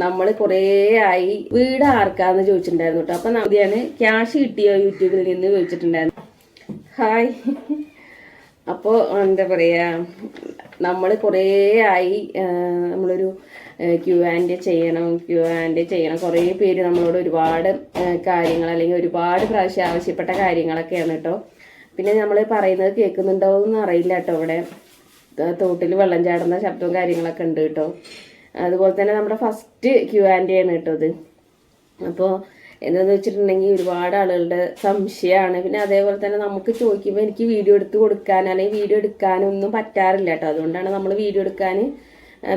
നമ്മൾ കുറേ ആയി വീട് ആർക്കാന്ന് ചോദിച്ചിട്ടുണ്ടായിരുന്നു കേട്ടോ അപ്പൊ ഞാൻ ക്യാഷ് കിട്ടിയോ യൂട്യൂബിൽ നിന്ന് ചോദിച്ചിട്ടുണ്ടായിരുന്നു. ഹായ്. അപ്പോൾ എന്താ പറയാ നമ്മൾ കുറേ ആയി നമ്മളൊരു ക്യൂ ആൻഡ് ചെയ്യണം ക്യൂ ആൻഡ് ചെയ്യണം. കുറേ പേര് നമ്മളോട് ഒരുപാട് കാര്യങ്ങൾ അല്ലെങ്കിൽ ഒരുപാട് പ്രാവശ്യം ആവശ്യപ്പെട്ട കാര്യങ്ങളൊക്കെയാണ് കേട്ടോ പിന്നെ നമ്മൾ പറയുന്നത് കേൾക്കുന്നുണ്ടോ എന്ന് അറിയില്ല കേട്ടോ ഇവിടെ. തോട്ടിൽ വെള്ളം ചാടുന്ന ശബ്ദവും കാര്യങ്ങളൊക്കെ ഉണ്ട് കേട്ടോ അതുപോലെ തന്നെ നമ്മുടെ ഫസ്റ്റ് ക്യു ആൻഡ് ആണ് കേട്ടോ ഇത്. അപ്പോൾ എന്താണെന്ന് വെച്ചിട്ടുണ്ടെങ്കിൽ ഒരുപാട് ആളുകളുടെ സംശയമാണ്. പിന്നെ അതേപോലെ തന്നെ നമുക്ക് ചോദിക്കുമ്പോൾ എനിക്ക് വീഡിയോ എടുത്ത് കൊടുക്കാൻ അല്ലെങ്കിൽ വീഡിയോ എടുക്കാനൊന്നും പറ്റാറില്ല കേട്ടോ. അതുകൊണ്ടാണ് നമ്മൾ വീഡിയോ എടുക്കാൻ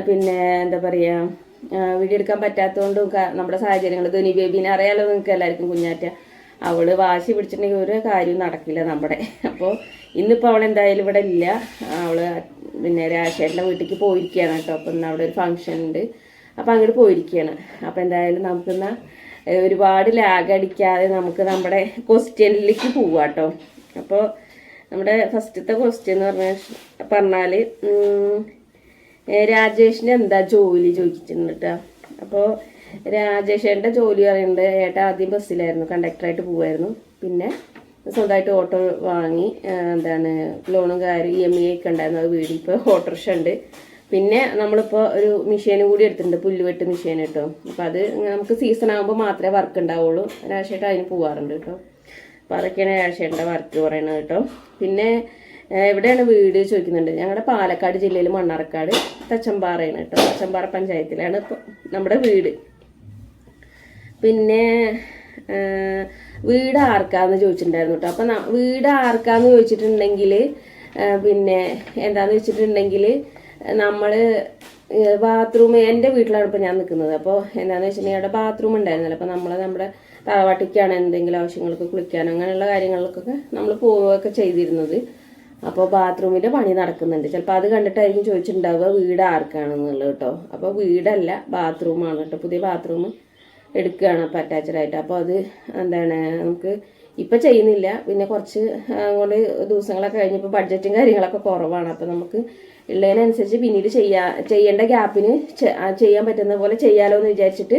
പിന്നെ എന്താ പറയുക വീഡിയോ എടുക്കാൻ പറ്റാത്തതുകൊണ്ടും നമ്മുടെ സാഹചര്യങ്ങൾ ധോനി ബേബിനെ അറിയാലോ നിങ്ങൾക്ക് എല്ലാവർക്കും കുഞ്ഞാറ്റ? അവൾ വാശി പിടിച്ചിട്ടുണ്ടെങ്കിൽ ഒരു കാര്യവും നടക്കില്ല നമ്മുടെ. അപ്പോൾ ഇന്നിപ്പോൾ അവൾ എന്തായാലും ഇവിടെ ഇല്ല. അവൾ പിന്നെ രാശേട്ടന്റെ വീട്ടിലേക്ക് പോയിരിക്കുകയാണ് കേട്ടോ. അപ്പം ഇന്ന് അവിടെ ഒരു ഫംഗ്ഷൻ ഉണ്ട്. അപ്പം അങ്ങോട്ട് പോയിരിക്കുകയാണ്. അപ്പം എന്തായാലും നമുക്കിന്ന് ഒരുപാട് ലാഗ് അടിക്കാതെ നമുക്ക് നമ്മുടെ ക്വസ്റ്റ്യനിലേക്ക് പോവാം കേട്ടോ. അപ്പോൾ നമ്മുടെ ഫസ്റ്റത്തെ ക്വസ്റ്റ്യൻ എന്ന് പറഞ്ഞാൽ പറഞ്ഞാൽ രാജേഷിന് എന്താ ജോലി ചോദിച്ചിട്ടുണ്ട് കേട്ടോ. അപ്പോൾ രാജേഷേന്റെ ജോലി പറയുന്നത് ഏട്ടാ ആദ്യം ബസ്സിലായിരുന്നു കണ്ടക്ടറായിട്ട് പോവായിരുന്നു. പിന്നെ സ്വന്തമായിട്ട് ഓട്ടോ വാങ്ങി എന്താണ് ലോണും കാര്യം ഇ എം ഐ ഒക്കെ ഉണ്ടായിരുന്നു. അത് വീട് ഇപ്പോൾ ഓട്ടോറിക്ഷ ഉണ്ട്. പിന്നെ നമ്മളിപ്പോൾ ഒരു മെഷീൻ കൂടി എടുത്തിട്ടുണ്ട് പുല്ലുവെട്ട് മെഷീൻ കേട്ടോ. അപ്പം അത് നമുക്ക് സീസൺ ആകുമ്പോൾ മാത്രമേ വർക്ക് ഉണ്ടാവുള്ളൂ. രാശേട്ട് അതിന് പോവാറുണ്ട് കേട്ടോ. അപ്പോൾ അതൊക്കെയാണ് രാശേട്ടന്റെ വർക്ക് പറയുന്നത് കേട്ടോ. പിന്നെ എവിടെയാണ് വീട് ചോദിക്കുന്നുണ്ട്. ഞങ്ങളുടെ പാലക്കാട് ജില്ലയിൽ മണ്ണാർക്കാട് തച്ചമ്പാറയാണ് കേട്ടോ. തച്ചമ്പാറ പഞ്ചായത്തിലാണ് ഇപ്പോൾ നമ്മുടെ വീട്. പിന്നെ വീട് ആർക്കാന്ന് ചോദിച്ചിട്ടുണ്ടായിരുന്നു കേട്ടോ അപ്പം വീട് ആർക്കാന്ന് ചോദിച്ചിട്ടുണ്ടെങ്കിൽ പിന്നെ എന്താന്ന് വെച്ചിട്ടുണ്ടെങ്കിൽ നമ്മൾ ബാത്റൂം എന്റെ വീട്ടിലാണ് ഇപ്പോൾ ഞാൻ നിൽക്കുന്നത് അപ്പോൾ എന്താണെന്ന് വെച്ചിട്ടുണ്ടെങ്കിൽ അവിടെ ബാത്റൂം ഉണ്ടായിരുന്നില്ല. അപ്പോൾ നമ്മൾ നമ്മുടെ തറവാട്ടിക്കാണ് എന്തെങ്കിലും ആവശ്യങ്ങൾക്ക് കുളിക്കാനോ അങ്ങനെയുള്ള കാര്യങ്ങൾക്കൊക്കെ നമ്മൾ പോവുകയൊക്കെ ചെയ്തിരുന്നത്. അപ്പോൾ ബാത്റൂമിന്റെ പണി നടക്കുന്നുണ്ട്. ചിലപ്പോൾ അത് കണ്ടിട്ടായിരിക്കും ചോദിച്ചിട്ടുണ്ടാവുക വീട് ആർക്കാണെന്നുള്ളത് കേട്ടോ അപ്പോൾ വീടല്ല ബാത്റൂമാണ് കേട്ടോ പുതിയ ബാത്റൂം എടുക്കുകയാണ് അപ്പോൾ അറ്റാച്ച്ഡ് ആയിട്ട്. അപ്പോൾ അത് എന്താണ് നമുക്ക് ഇപ്പം ചെയ്യുന്നില്ല. പിന്നെ കുറച്ച് അങ്ങോട്ട് ദിവസങ്ങളൊക്കെ കഴിഞ്ഞപ്പോൾ ബഡ്ജറ്റും കാര്യങ്ങളൊക്കെ കുറവാണ്. അപ്പോൾ നമുക്ക് ഉള്ളതിനനുസരിച്ച് പിന്നീട് ചെയ്യാ ചെയ്യേണ്ട ഗ്യാപ്പിന് ചെയ്യാൻ പറ്റുന്ന പോലെ ചെയ്യാലോ എന്ന് വിചാരിച്ചിട്ട്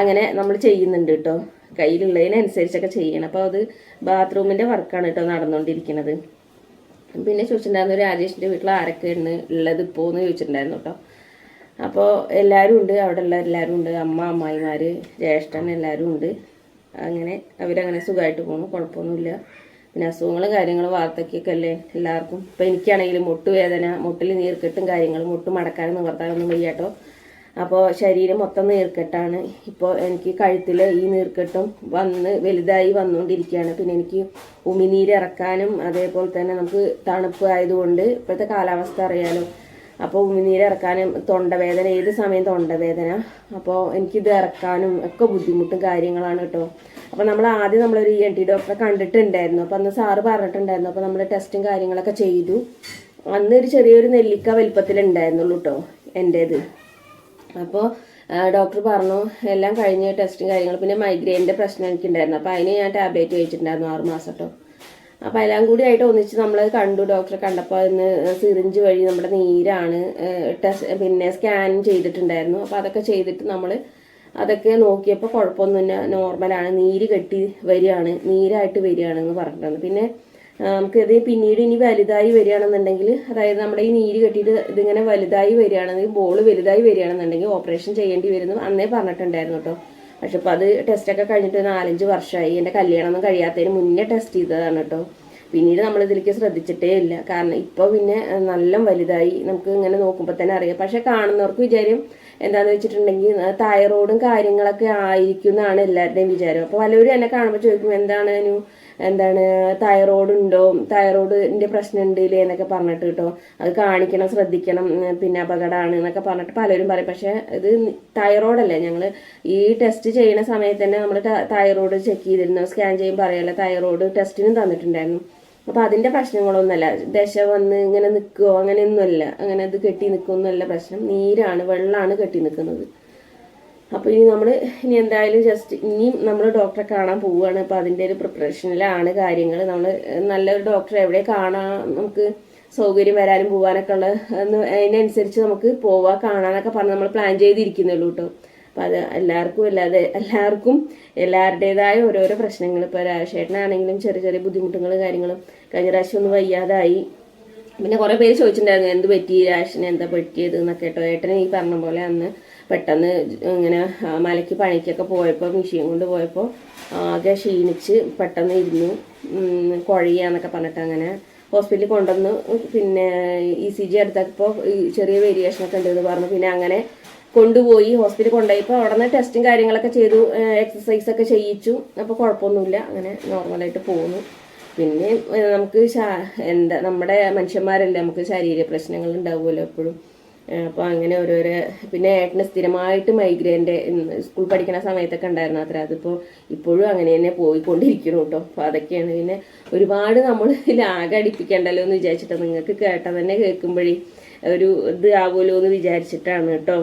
അങ്ങനെ നമ്മൾ ചെയ്യുന്നുണ്ട് കേട്ടോ കയ്യിലുള്ളതിനനുസരിച്ചൊക്കെ ചെയ്യണം. അപ്പോൾ അത് ബാത്റൂമിന്റെ വർക്കാണ് കേട്ടോ നടന്നുകൊണ്ടിരിക്കുന്നത് പിന്നെ ചോദിച്ചിട്ടുണ്ടായിരുന്നു രാജേഷിന്റെ വീട്ടിൽ ആരൊക്കെയാണ് ഉള്ളത് ഇപ്പോൾ എന്ന് ചോദിച്ചിട്ടുണ്ടായിരുന്നു കേട്ടോ അപ്പോൾ എല്ലാവരും ഉണ്ട് അവിടെ ഉള്ള എല്ലാവരും ഉണ്ട്. അമ്മ അമ്മായിമാർ ജ്യേഷ്ഠൻ എല്ലാവരും ഉണ്ട്. അങ്ങനെ അവരങ്ങനെ സുഖമായിട്ട് പോകുന്നു കുഴപ്പമൊന്നുമില്ല. പിന്നെ അസുഖങ്ങളും കാര്യങ്ങളും വാർത്തക്കൊക്കെ അല്ലേ എല്ലാവർക്കും? ഇപ്പം എനിക്കാണെങ്കിലും മുട്ടുവേദന മുട്ടിൽ നീർക്കെട്ടും കാര്യങ്ങളും മുട്ട് മടക്കാനും നിവർത്താനൊന്നും വയ്യാട്ടോ. അപ്പോൾ ശരീരം മൊത്തം നീർക്കെട്ടാണ്. ഇപ്പോൾ എനിക്ക് കഴുത്തിൽ ഈ നീർക്കെട്ടും വന്ന് വലുതായി വന്നുകൊണ്ടിരിക്കുകയാണ് പിന്നെ എനിക്ക് ഉമിനീര് ഇറക്കാനും അതേപോലെ തന്നെ നമുക്ക് തണുപ്പ് ആയതുകൊണ്ട് ഇപ്പോഴത്തെ കാലാവസ്ഥ അറിയാലോ. അപ്പോൾ ഉമിനീര് ഇറക്കാനും തൊണ്ടവേദന ഏത് സമയം തൊണ്ടവേദന? അപ്പോൾ എനിക്കിത് ഇറക്കാനും ഒക്കെ ബുദ്ധിമുട്ടും കാര്യങ്ങളാണ് കേട്ടോ. അപ്പോൾ നമ്മൾ ആദ്യം നമ്മളൊരു ഇ എൻ ടി ഡോക്ടറെ കണ്ടിട്ടുണ്ടായിരുന്നു. അപ്പോൾ അന്ന് സാറ് പറഞ്ഞിട്ടുണ്ടായിരുന്നു. അപ്പോൾ നമ്മൾ ടെസ്റ്റും കാര്യങ്ങളൊക്കെ ചെയ്തു. അന്ന് ഒരു ചെറിയൊരു നെല്ലിക്ക വലിപ്പത്തിലുണ്ടായിരുന്നുള്ളൂ കേട്ടോ എന്റേത് അപ്പോൾ ഡോക്ടർ പറഞ്ഞു എല്ലാം കഴിഞ്ഞ് ടെസ്റ്റും കാര്യങ്ങളും പിന്നെ മൈഗ്രെയിന്റെ പ്രശ്നം എനിക്കുണ്ടായിരുന്നു. അപ്പോൾ അതിന് ഞാൻ ടാബ്ലറ്റ് കഴിച്ചിട്ടുണ്ടായിരുന്നു ആറ് മാസം കേട്ടോ അപ്പോൾ എല്ലാം കൂടി ആയിട്ട് ഒന്നിച്ച് നമ്മൾ കണ്ടു. ഡോക്ടറെ കണ്ടപ്പോൾ ഇന്ന് സിറിഞ്ച് വഴി നമ്മുടെ നീരാണ് ടെസ്റ്റ് പിന്നെ സ്കാൻ ചെയ്തിട്ടുണ്ടായിരുന്നു. അപ്പോൾ അതൊക്കെ ചെയ്തിട്ട് നമ്മൾ അതൊക്കെ നോക്കിയപ്പോൾ കുഴപ്പമൊന്നുമില്ല നോർമലാണ് നീര് കെട്ടി വരികയാണ്. നീരായിട്ട് വരികയാണെന്ന് പറഞ്ഞിട്ടുണ്ട്. പിന്നെ നമുക്ക് നമുക്കിത് പിന്നീട് ഇനി വലുതായി വരികയാണെന്നുണ്ടെങ്കിൽ അതായത് നമ്മുടെ ഈ നീര് കെട്ടിയിട്ട് ഇതിങ്ങനെ വലുതായി വരികയാണെന്നുണ്ടെങ്കിൽ ബോൾ വലുതായി വരികയാണെന്നുണ്ടെങ്കിൽ ഓപ്പറേഷൻ ചെയ്യേണ്ടി വരുന്നു. അന്നേ പറഞ്ഞിട്ടുണ്ടായിരുന്നു കേട്ടോ പക്ഷെ അപ്പോൾ അത് ടെസ്റ്റൊക്കെ കഴിഞ്ഞിട്ട് നാലഞ്ച് വർഷമായി. എന്റെ കല്യാണമൊന്നും കഴിയാത്തതിന് മുന്നേ ടെസ്റ്റ് ചെയ്തതാണ് കേട്ടോ. പിന്നീട് നമ്മൾ ഇതിലേക്ക് ശ്രദ്ധിച്ചിട്ടേ ഇല്ല. കാരണം ഇപ്പോൾ പിന്നെ നല്ല വലുതായി. നമുക്ക് ഇങ്ങനെ നോക്കുമ്പോൾ തന്നെ അറിയാം. പക്ഷെ കാണുന്നവർക്ക് വിചാരം എന്താണെന്ന് വെച്ചിട്ടുണ്ടെങ്കിൽ തൈറോയിഡും കാര്യങ്ങളൊക്കെ ആയിരിക്കും എന്നാണ് എല്ലാവരുടെയും വിചാരം. അപ്പോൾ പലരും എന്നെ കാണുമ്പോൾ ചോദിക്കും എന്താണ് എന്താണ് തൈറോയ്ഡ് ഉണ്ടോ തൈറോയിഡിന്റെ പ്രശ്നം ഉണ്ടല്ലേ എന്നൊക്കെ പറഞ്ഞിട്ട് കേട്ടോ. അത് കാണിക്കണം ശ്രദ്ധിക്കണം പിന്നെ അപകടമാണ് എന്നൊക്കെ പറഞ്ഞിട്ട് പലരും പറയും. പക്ഷെ ഇത് തൈറോയ്ഡ് അല്ലേ ഞങ്ങൾ ഈ ടെസ്റ്റ് ചെയ്യുന്ന സമയത്ത് തന്നെ നമ്മൾ തൈറോയ്ഡ് ചെക്ക് ചെയ്തിരുന്നു. സ്കാൻ ചെയ്യുമ്പോൾ അറിയാലോ തൈറോയ്ഡ് ടെസ്റ്റിനും തന്നിട്ടുണ്ടായിരുന്നു. അപ്പോൾ അതിന്റെ പ്രശ്നങ്ങളൊന്നുമല്ല. ദശ വന്ന് ഇങ്ങനെ നിൽക്കുമോ അങ്ങനെയൊന്നുമല്ല. അങ്ങനെ അത് കെട്ടി നിൽക്കുമെന്നല്ല പ്രശ്നം. നീരാണ് വെള്ളമാണ് കെട്ടി നിൽക്കുന്നത് അപ്പോൾ ഇനി നമ്മൾ ഇനി എന്തായാലും ജസ്റ്റ് ഇനിയും നമ്മൾ ഡോക്ടറെ കാണാൻ പോവുകയാണ് അപ്പോൾ അതിന്റെ ഒരു പ്രിപ്പറേഷനിലാണ് കാര്യങ്ങൾ നമ്മൾ നല്ലൊരു ഡോക്ടറെ എവിടെ കാണാൻ നമുക്ക് സൗകര്യം വരാനും പോകാനൊക്കെ ഉള്ള അതിനനുസരിച്ച് നമുക്ക് പോവാ കാണാനൊക്കെ പറഞ്ഞ് നമ്മൾ പ്ലാൻ ചെയ്തിരിക്കുന്നുള്ളൂ കേട്ടോ അപ്പം അത് എല്ലാവർക്കും അല്ലാതെ എല്ലാവർക്കും എല്ലാവരുടേതായ ഓരോരോ പ്രശ്നങ്ങൾ ഇപ്പോൾ രാജശേട്ടനാണെങ്കിലും ചെറിയ ചെറിയ ബുദ്ധിമുട്ടുകൾ കാര്യങ്ങളും കഴിഞ്ഞ പ്രാവശ്യം ഒന്ന് വയ്യാതായി. പിന്നെ കുറേ പേര് ചോദിച്ചിട്ടുണ്ടായിരുന്നു എന്ത് പറ്റി? രാശിന് എന്താ പറ്റിയത് എന്നൊക്കെ കേട്ടോ ഏട്ടനെ ഈ പറഞ്ഞ പോലെ അന്ന് പെട്ടെന്ന് ഇങ്ങനെ മലയ്ക്ക് പണിക്കൊക്കെ പോയപ്പോൾ മെഷീൻ കൊണ്ട് പോയപ്പോൾ ആകെ ക്ഷീണിച്ച് പെട്ടെന്ന് ഇരുന്നു. കുഴയാന്നൊക്കെ പറഞ്ഞിട്ട് അങ്ങനെ ഹോസ്പിറ്റലിൽ കൊണ്ടുവന്ന്. പിന്നെ ഇ സി ജി എടുത്തപ്പോൾ ചെറിയ വേരിയേഷനൊക്കെ ഉണ്ടെന്ന് പറഞ്ഞു. പിന്നെ അങ്ങനെ കൊണ്ടുപോയി ഹോസ്പിറ്റലിൽ കൊണ്ടുപോയപ്പോൾ അവിടെ നിന്ന് ടെസ്റ്റും കാര്യങ്ങളൊക്കെ ചെയ്തു. എക്സസൈസ് ഒക്കെ ചെയ്യിച്ചു. അപ്പോൾ കുഴപ്പമൊന്നുമില്ല. അങ്ങനെ നോർമലായിട്ട് പോകുന്നു പിന്നെ. നമുക്ക് എന്താ നമ്മുടെ മനുഷ്യന്മാരല്ലേ നമുക്ക് ശാരീരിക പ്രശ്നങ്ങൾ ഉണ്ടാവുമല്ലോ എപ്പോഴും. അപ്പോൾ അങ്ങനെ ഓരോരോ പിന്നെ ഏട്ടന് സ്ഥിരമായിട്ട് മൈഗ്രെയിന്റെ സ്കൂൾ പഠിക്കുന്ന സമയത്തൊക്കെ ഉണ്ടായിരുന്നു അത്ര. അതിപ്പോൾ ഇപ്പോഴും അങ്ങനെ തന്നെ പോയിക്കൊണ്ടിരിക്കണം കേട്ടോ അപ്പോൾ അതൊക്കെയാണ്. പിന്നെ ഒരുപാട് നമ്മൾ ലാഗ് അടിപ്പിക്കണ്ടല്ലോ എന്ന് വിചാരിച്ചിട്ട്. നിങ്ങൾക്ക് കേട്ട തന്നെ കേൾക്കുമ്പോഴേ ഒരു ഇത് ആവുമല്ലോ എന്ന് വിചാരിച്ചിട്ടാണ് കേട്ടോ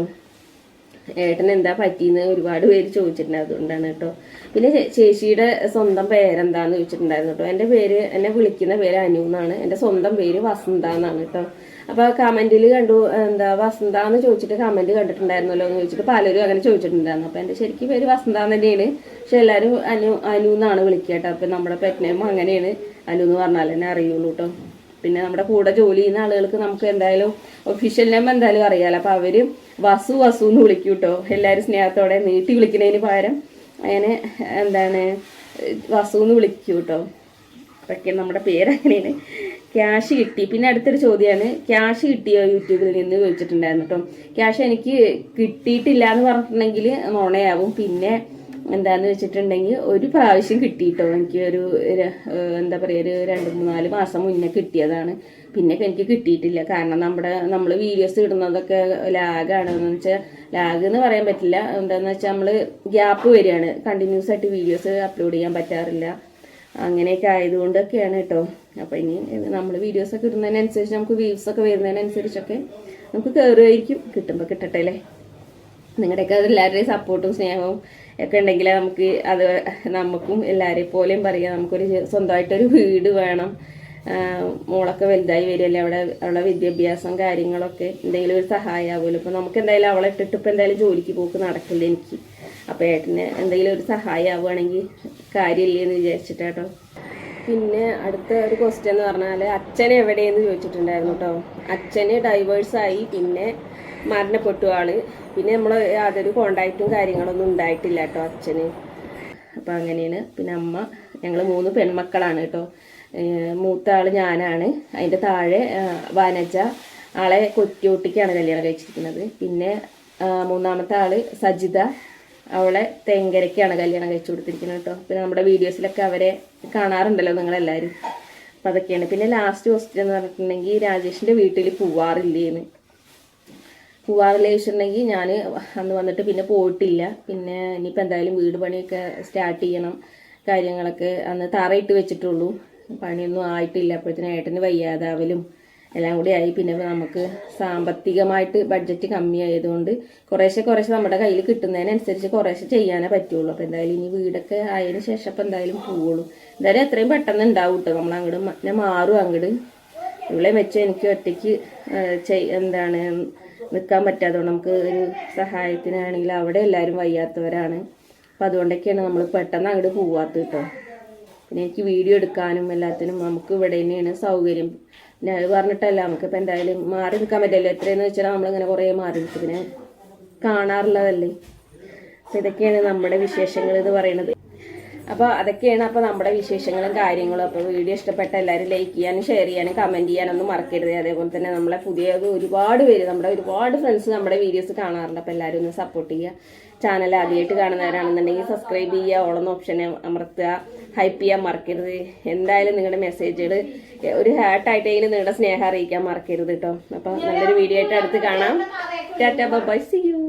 ഏട്ടൻ എന്താ പറ്റിയെന്ന് ഒരുപാട് പേര് ചോദിച്ചിട്ടുണ്ട് അതുകൊണ്ടാണ് കേട്ടോ പിന്നെ ചേച്ചിയുടെ സ്വന്തം പേരെന്താന്ന് ചോദിച്ചിട്ടുണ്ടായിരുന്നു കേട്ടോ എന്റെ പേര് എന്നെ വിളിക്കുന്ന പേര് അനു എന്നാണ്. എന്റെ സ്വന്തം പേര് വസന്ത എന്നാണ് കേട്ടോ അപ്പോൾ കമന്റിൽ കണ്ടു എന്താ വസന്ത എന്ന് ചോദിച്ചിട്ട് കമന്റ് കണ്ടിട്ടുണ്ടായിരുന്നല്ലോ എന്ന് ചോദിച്ചിട്ട് പലരും അങ്ങനെ ചോദിച്ചിട്ടുണ്ടായിരുന്നു. അപ്പോൾ എന്റെ ശരിക്കും പേര് വസന്ത തന്നെയാണ്. പക്ഷെ എല്ലാവരും അനു അനു എന്നാണ് വിളിക്കുക കേട്ടോ. അപ്പോൾ നമ്മുടെ പെറ്റ് നെയിം അങ്ങനെയാണ്. അനു എന്ന് പറഞ്ഞാൽ തന്നെ അറിയുള്ളൂ കേട്ടോ. പിന്നെ നമ്മുടെ കൂടെ ജോലി ചെയ്യുന്ന ആളുകൾക്ക് നമുക്ക് എന്തായാലും ഒഫീഷ്യൽ നെയിം എന്തായാലും അറിയാലോ. അപ്പോൾ അവർ വസു വസു എന്ന് വിളിക്കും കേട്ടോ. എല്ലാവരും സ്നേഹത്തോടെ നീട്ടി വിളിക്കുന്നതിന് പകരം അങ്ങനെ എന്താണ് വസു എന്ന് വിളിക്കൂട്ടോ കേട്ടോ. അതൊക്കെ നമ്മുടെ പേര് അങ്ങനെയാണ്. ക്യാഷ് കിട്ടി. പിന്നെ അടുത്തൊരു ചോദ്യമാണ് ക്യാഷ് കിട്ടിയോ യൂട്യൂബിൽ നിന്ന് ചോദിച്ചിട്ടുണ്ടായിരുന്നു കേട്ടോ ക്യാഷ് എനിക്ക് കിട്ടിയിട്ടില്ല എന്ന് പറഞ്ഞിട്ടുണ്ടെങ്കിൽ നുണയാവും. പിന്നെ എന്താന്ന് വെച്ചിട്ടുണ്ടെങ്കിൽ ഒരു പ്രാവശ്യം കിട്ടിയിട്ടോ. എനിക്ക് ഒരു എന്താ പറയുക ഒരു രണ്ട് മൂന്നാൽ മാസം മുന്നേ കിട്ടിയതാണ്. പിന്നെ എനിക്ക് കിട്ടിയിട്ടില്ല. കാരണം നമ്മുടെ നമ്മൾ വീഡിയോസ് ഇടുന്നതൊക്കെ ലാഗാണ് എന്ന് വെച്ചാൽ ലാഗ് എന്ന് പറയാൻ പറ്റില്ല. എന്താണെന്ന് വെച്ചാൽ നമ്മൾ ഗ്യാപ്പ് വരികയാണ്. കണ്ടിന്യൂസ് ആയിട്ട് വീഡിയോസ് അപ്ലോഡ് ചെയ്യാൻ പറ്റാറില്ല. അങ്ങനെയൊക്കെ ആയതുകൊണ്ടൊക്കെയാണ് കേട്ടോ അപ്പോൾ ഇനി നമ്മൾ വീഡിയോസ് ഒക്കെ ഇടുന്നതിനനുസരിച്ച് നമുക്ക് വ്യൂസ് ഒക്കെ വരുന്നതിനനുസരിച്ചൊക്കെ നമുക്ക് കയറുമായിരിക്കും കിട്ടുമ്പോൾ കിട്ടട്ടെ അല്ലേ? നിങ്ങളുടെയൊക്കെ എല്ലാവരുടെയും സപ്പോർട്ടും സ്നേഹവും ഒക്കെ ഉണ്ടെങ്കിൽ നമുക്ക് അത് നമുക്കും എല്ലാവരെയും പോലെയും പറയാം നമുക്കൊരു സ്വന്തമായിട്ടൊരു വീട് വേണം. മോളൊക്കെ വലുതായി വരികയല്ലേ? അവിടെ അവളെ വിദ്യാഭ്യാസം കാര്യങ്ങളൊക്കെ എന്തെങ്കിലും ഒരു സഹായമാകുമല്ലോ ഇപ്പോൾ നമുക്ക് എന്തായാലും അവളെ ഇട്ടിട്ട് ഇപ്പോൾ എന്തായാലും ജോലിക്ക് പോക്ക് നടക്കില്ല എനിക്ക്. അപ്പോൾ ഏട്ടന് എന്തെങ്കിലും ഒരു സഹായം ആവുകയാണെങ്കിൽ കാര്യമില്ലേ എന്ന് വിചാരിച്ചിട്ടാട്ടോ. പിന്നെ അടുത്ത ഒരു ക്വസ്റ്റ്യൻ എന്ന് പറഞ്ഞാൽ അച്ഛൻ എവിടെയെന്ന് ചോദിച്ചിട്ടുണ്ടായിരുന്നു കേട്ടോ അച്ഛന് ഡൈവേഴ്സായി പിന്നെ മരണപ്പെട്ടു ആൾ. പിന്നെ നമ്മൾ യാതൊരു കോണ്ടാക്റ്റും കാര്യങ്ങളൊന്നും ഉണ്ടായിട്ടില്ല കേട്ടോ അച്ഛന്. അപ്പം അങ്ങനെയാണ്. പിന്നെ അമ്മ ഞങ്ങൾ മൂന്ന് പെൺമക്കളാണ് കേട്ടോ മൂത്ത ആൾ ഞാനാണ്. അതിന്റെ താഴെ വനജ. ആളെ കൊറ്റിയോട്ടിക്കാണ് കല്യാണം കഴിച്ചിരിക്കുന്നത്. പിന്നെ മൂന്നാമത്തെ ആൾ സജിത. അവളെ തേങ്കരയ്ക്കാണ് കല്യാണം കഴിച്ചു കൊടുത്തിരിക്കുന്നത് കേട്ടോ. പിന്നെ നമ്മുടെ വീഡിയോസിലൊക്കെ അവരെ കാണാറുണ്ടല്ലോ നിങ്ങളെല്ലാവരും അപ്പം അതൊക്കെയാണ്. പിന്നെ ലാസ്റ്റ് ക്വസ്റ്റ്യൻ എന്ന് പറഞ്ഞിട്ടുണ്ടെങ്കിൽ രാജേഷിന്റെ വീട്ടിൽ പോവാറില്ലേന്ന്. പോവാറില്ല ചോദിച്ചിട്ടുണ്ടെങ്കിൽ ഞാൻ അന്ന് വന്നിട്ട് പിന്നെ പോയിട്ടില്ല. പിന്നെ ഇനിയിപ്പോൾ എന്തായാലും വീട് പണിയൊക്കെ സ്റ്റാർട്ട് ചെയ്യണം. കാര്യങ്ങളൊക്കെ അന്ന് തറയിട്ട് വെച്ചിട്ടുള്ളൂ. പണിയൊന്നും ആയിട്ടില്ല. അപ്പോഴത്തേനും ഏട്ടന് വയ്യാതാവലും എല്ലാം കൂടി ആയി. പിന്നെ നമുക്ക് സാമ്പത്തികമായിട്ട് ബഡ്ജറ്റ് കമ്മിയായതുകൊണ്ട് കുറേശ്ശെ കുറേശ്ശെ നമ്മുടെ കയ്യിൽ കിട്ടുന്നതിനനുസരിച്ച് കുറേശ്ശെ ചെയ്യാനേ പറ്റുള്ളൂ. അപ്പോൾ എന്തായാലും ഇനി വീടൊക്കെ ആയതിനു ശേഷം അപ്പോൾ എന്തായാലും പോവുള്ളൂ. എന്തായാലും എത്രയും പെട്ടെന്ന് ഉണ്ടാവും കേട്ടോ നമ്മൾ അങ്ങോട്ട് ഞാൻ മാറും അങ്ങോട്ട് ഇവിടെ വെച്ച് എനിക്ക് ഒറ്റയ്ക്ക് എന്താണ് നിൽക്കാൻ പറ്റാത്തതുകൊണ്ട് നമുക്ക് ഒരു സഹായത്തിനാണെങ്കിൽ അവിടെ എല്ലാവരും വയ്യാത്തവരാണ്. അപ്പം അതുകൊണ്ടൊക്കെയാണ് നമ്മൾ പെട്ടെന്ന് അങ്ങോട്ട് പോവാത്തത് കേട്ടോ പിന്നെ എനിക്ക് വീഡിയോ എടുക്കാനും എല്ലാത്തിനും നമുക്ക് ഇവിടെ തന്നെയാണ് സൗകര്യം. പറഞ്ഞിട്ടല്ല നമുക്ക് നമുക്കിപ്പോൾ എന്തായാലും മാറി നിൽക്കാൻ പറ്റില്ല. എത്രയെന്ന് വെച്ചാൽ നമ്മളിങ്ങനെ കുറേ മാറി നിൽക്കും പിന്നെ കാണാറുള്ളതല്ലേ? അപ്പം ഇതൊക്കെയാണ് നമ്മുടെ വിശേഷങ്ങൾ എന്ന് പറയുന്നത്. അപ്പോൾ അതൊക്കെയാണ് അപ്പോൾ നമ്മുടെ വിശേഷങ്ങളും കാര്യങ്ങളും. അപ്പോൾ വീഡിയോ ഇഷ്ടപ്പെട്ട എല്ലാവരും ലൈക്ക് ചെയ്യാനും ഷെയർ ചെയ്യാനും കമന്റ് ചെയ്യാനൊന്നും മറക്കരുത്. അതേപോലെ തന്നെ നമ്മളെ പുതിയ ഒരുപാട് പേര് നമ്മുടെ ഒരുപാട് ഫ്രണ്ട്സ് നമ്മുടെ വീഡിയോസ് കാണാറുണ്ട്. അപ്പോൾ എല്ലാവരും ഒന്ന് സപ്പോർട്ട് ചെയ്യുക. ചാനൽ ആദ്യമായിട്ട് കാണുന്നവരാണെന്നുണ്ടെങ്കിൽ സബ്സ്ക്രൈബ് ചെയ്യുക. ഓളെന്ന ഓപ്ഷൻ അമർത്തുക. ഹൈപ്പ് ചെയ്യാൻ മറക്കരുത്. എന്തായാലും നിങ്ങളുടെ മെസ്സേജുകൾ ഒരു ഹാർട്ടായിട്ടെങ്കിലും നിങ്ങളുടെ സ്നേഹം അറിയിക്കാൻ മറക്കരുത് കേട്ടോ അപ്പോൾ നല്ലൊരു വീഡിയോ ആയിട്ട് അടുത്ത് കാണാം. Tata by C U